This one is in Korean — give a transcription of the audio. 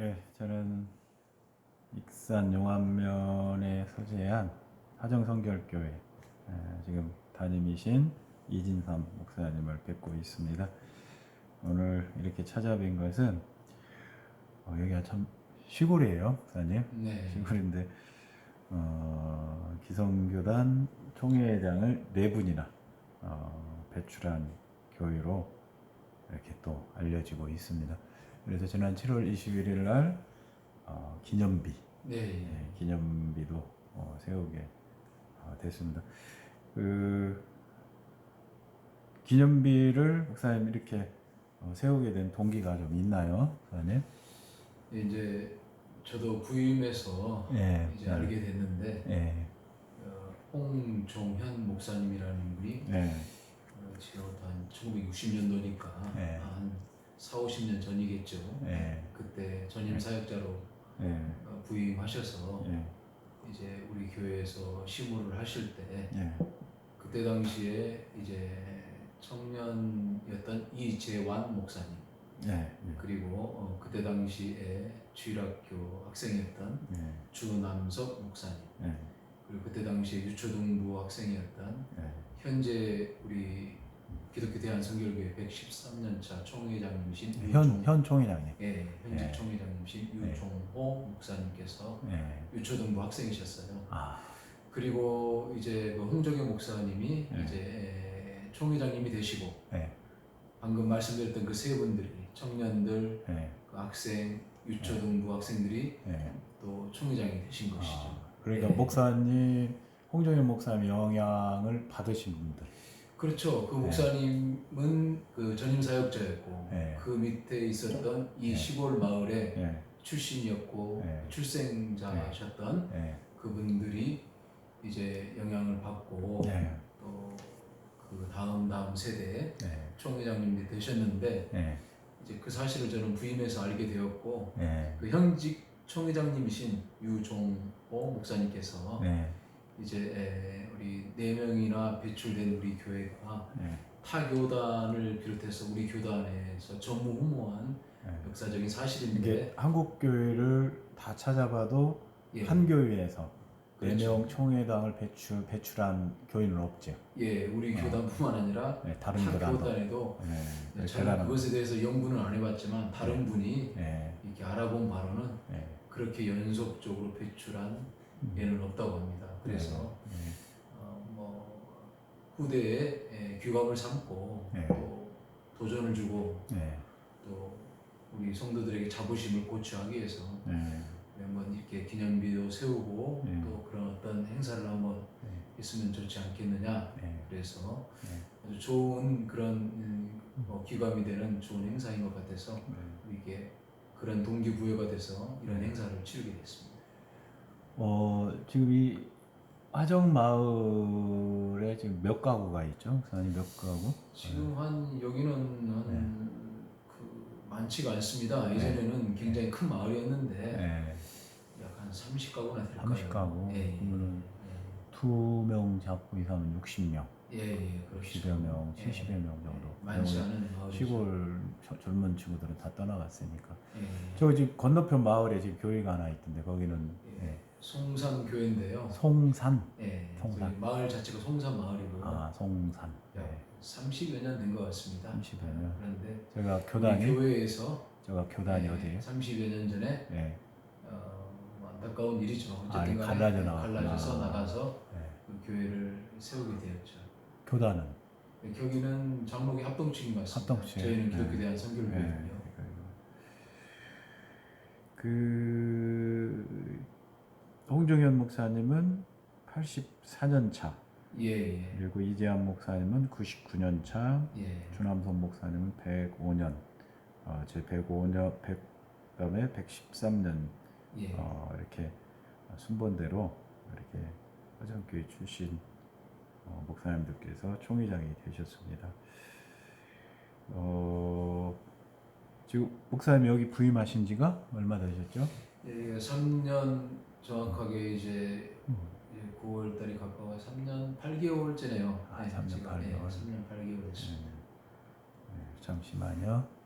예, 저는 익산 용암면에 소재한 하정성결교회 예, 지금 담임이신 이진삼 목사님을 뵙고 있습니다. 오늘 이렇게 찾아뵌 것은 어, 여기가 참 시골이에요, 목사님. 네. 시골인데 어, 기성교단 총회장을 네 분이나 어, 배출한 교회로 이렇게 또 알려지고 있습니다. 그래서 지난 7월 21일 날 어, 기념비, 네. 예, 기념비도 어, 세우게 어, 됐습니다. 그 기념비를 목사님 이렇게 어, 세우게 된 동기가 좀 있나요, 목사님? 이제 저도 부임해서 예, 이제 알게 됐는데 예, 어, 홍종현 목사님이라는 분이 예, 어, 지금 한 1960년도니까 네. 한 4, 50년 전이겠죠. 예, 그때 전임 사역자로 예, 어, 부임하셔서 예, 이제 우리 교회에서 시무를 하실 때 예, 그때 당시에 이제 청년이었던 이재완 목사님 예, 예, 그리고 어, 그때 당시에 주일학교 학생이었던 예, 주남석 목사님 예, 그리고 그때 당시에 유초등부 학생이었던 예, 현재 우리 기독교 대한 성결교회 113년차 총회장님이신 현, 유종- 현 총회장님. 예, 현재 예. 총회장님이신 예. 유종호 목사님께서 예. 유초등부 학생이셨어요. 아, 그리고 이제 그 홍정현 목사님이 예. 이제 총회장님이 되시고 예, 방금 말씀드렸던 그 세 분들이 청년들, 예, 그 학생, 유초등부 학생들이 예. 또 총회장이 되신 것이죠. 아, 그러니까 예. 목사님, 홍정현 목사님 영향을 받으신 분들. 그렇죠. 그 네. 목사님은 그 전임 사역자였고 네. 그 밑에 있었던 이 네. 시골 마을의 예, 출신이었고 네. 출생자셨던 예, 그분들이 이제 영향을 받고 예, 또그 다음 다음 세대의 예, 총회장님이 되셨는데 예, 이제 그 사실을 저는 부임해서 알게 되었고 예, 그 현직 총회장님이신 유종호 목사님께서 예, 이제 에, 우리 네 명이나 배출된 우리 교회가 예, 타 교단을 비롯해서 우리 교단에서 전무후무한 예. 역사적인 사실인데 이게 한국 교회를 다 찾아봐도 예, 한 교회에서 네 그렇죠. 명 총회당을 배출 배출한 교회는 없죠. 예 우리 어. 교단뿐만 아니라 예, 다른 타 교단도. 교단에도 예, 네, 저는 대단한. 그것에 대해서 연구는 안 해봤지만 다른 분이 예, 이렇게 알아본 바로는 예. 그렇게 연속적으로 배출한 음. 예는 없다고 합니다. 그래서 예, 어, 뭐 후대에 예, 규감을 삼고 예. 또 도전을 주고 예, 또 우리 성도들에게 자부심을 고취하기 위해서 예, 한번 이렇게 기념비도 세우고 예. 또 그런 어떤 행사를 한번 예. 했으면 좋지 않겠느냐 예, 그래서 예. 아주 좋은 그런 음, 뭐 기감이 되는 좋은 행사인 것 같아서 예. 이게 그런 동기부여가 돼서 이런 네. 행사를 치르게 됐습니다. 어, 지금 이 화정 마을에 지금 몇 가구가 있죠? 목사님 몇 가구? 지금 한 여기는 한 그 많지가 않습니다. 예전에는 굉장히 큰 마을이었는데 네. 약 한 30가구나 될까요? 30가구. 예, 예, 그러면은 두 명 잡고 이사는 60명, 예, 예, 그렇죠. 60여 명, 예. 70여 명 정도. 예, 많지 않은 마을이죠. 시골 저- 젊은 친구들은 다 떠나갔으니까. 예. 저 지금 건너편 마을에 지금 교회가 하나 있던데 거기는 예. 예. 송산 교회인데요. 송산. 예, 송산. 저희 마을 자체가 송산 마을이고 아, 송산. 약 네. 30여 년 된 것 같습니다. 30여 년. 그런데 제가 교단이 교회에서 제가 교단이 예, 어디예요? 30여 년 전에 예. 어, 뭐 안타까운 일이죠. 아, 어쨌든 간에 갈라져 나갔구나. 갈라져서 나가서 예. 그 교회를 세우게 되었죠. 교단은 네, 거기는 장로교 합동층이 맞습니다. 합동층. 저희는 네. 기독교 대한 성결교회고요. 네, 그 홍정현 목사님은 84년 차, 예, 예, 그리고 이재한 목사님은 99년 차, 예. 주남선 목사님은 105년, 어, 제 105년, 100, 그다음에 113년 예. 어, 이렇게 순번대로 이렇게 화정교회 출신 어, 목사님들께서 총회장이 되셨습니다. 어, 지금 목사님 여기 부임하신 지가 얼마 되셨죠? 예, 3년 정확하게 이제, 음. 이제 9월 달이 가까워 3년 8개월째네요. 아, 3년 8개월. 3년 8개월 됐습니다. 네, 잠시만요.